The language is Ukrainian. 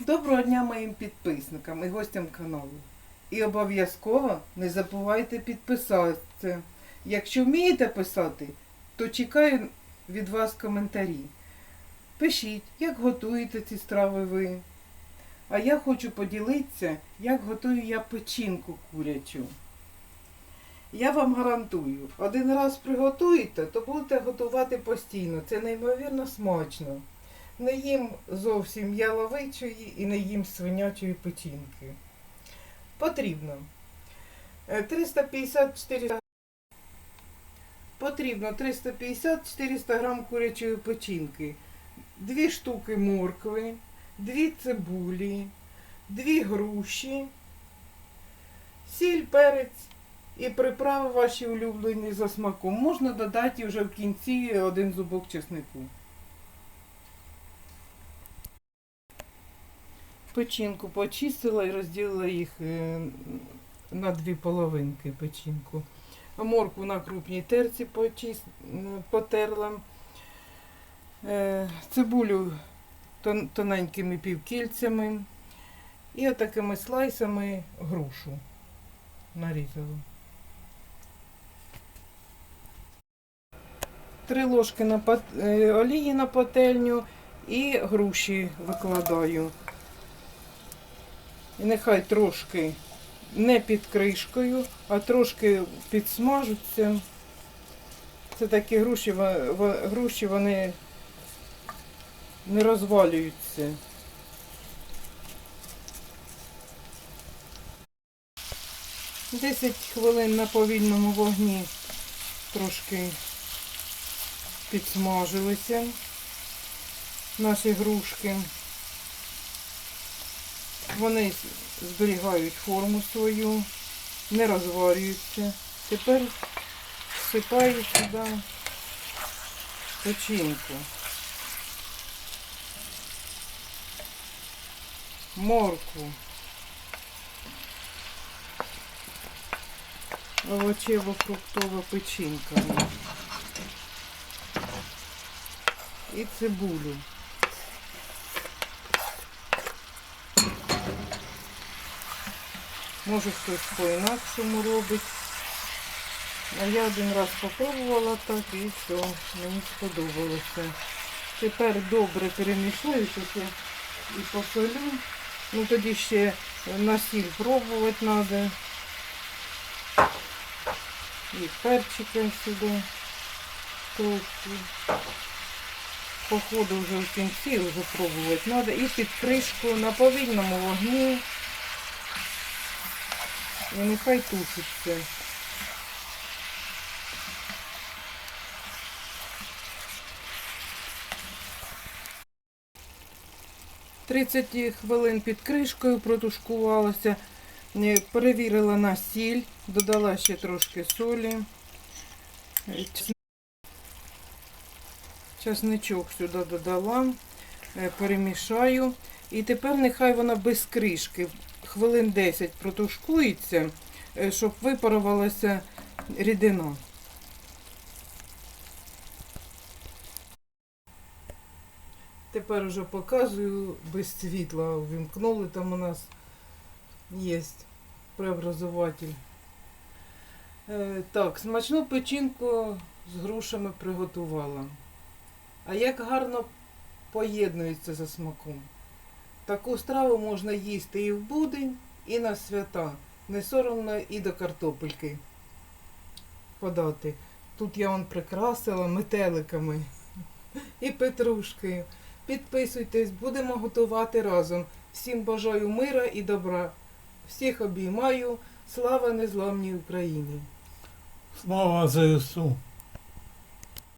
Доброго дня моїм підписникам і гостям каналу. І обов'язково не забувайте підписатися. Якщо вмієте писати, то чекаю від вас коментарі. Пишіть, як готуєте ці страви ви. А я хочу поділитися, як готую я печінку курячу. Я вам гарантую, один раз приготуєте, то будете готувати постійно. Це неймовірно смачно. Не їм зовсім яловичої і не їм свинячої печінки. Потрібно е, 350-400 Потрібно 350-400 грам курячої печінки, 2 штуки моркви, 2 цибулі, 2 груші, сіль, перець і приправи ваші улюблені за смаком. Можна додати вже в кінці один зубок чеснику. Печінку почистила і розділила їх е, на дві половинки печінку. Моркву на крупній терці потерла. Е, Цибулю тоненькими півкільцями. І отакими слайсами грушу нарізала. Три ложки е, олії на пательню і груші викладаю. І нехай трошки не під кришкою, а трошки підсмажуться. Це такі груші, груші вони не розвалюються. Десять хвилин на повільному вогні трошки підсмажилися наші грушки. Вони зберігають форму свою, не розварюються. Тепер всипаю сюди печінку. Моркву. Овочево-фруктова печінка. І цибулю. Може хтось по-інакшому робить. А я один раз попробувала так і все, мені сподобалося. Тепер добре перемішаю, тут я і посолю. Ну тоді ще на сіль пробувати треба. І перчики сюди трошки. Походу вже в кінці вже пробувати треба. І під кришку на повільному вогні. І нехай тушиться. Тридцять хвилин під кришкою протушкувалося. Е, Перевірила на сіль, додала ще трошки солі. Часничок сюди додала, е, перемішаю. І тепер нехай вона без кришки хвилин 10 протушкується, е, щоб випарувалася рідина. Тепер уже показую без світла. Вімкнули, там у нас є преобразователь. Е, так, смачну печінку з грушами приготувала. А як гарно поєднується за смаком. Таку страву можна їсти і в будень, і на свята. Не соромно і до картопельки подати. Тут я он прикрасила метеликами і петрушкою. Підписуйтесь, будемо готувати разом. Всім бажаю мира і добра. Всіх обіймаю. Слава незламній Україні! Слава ЗСУ!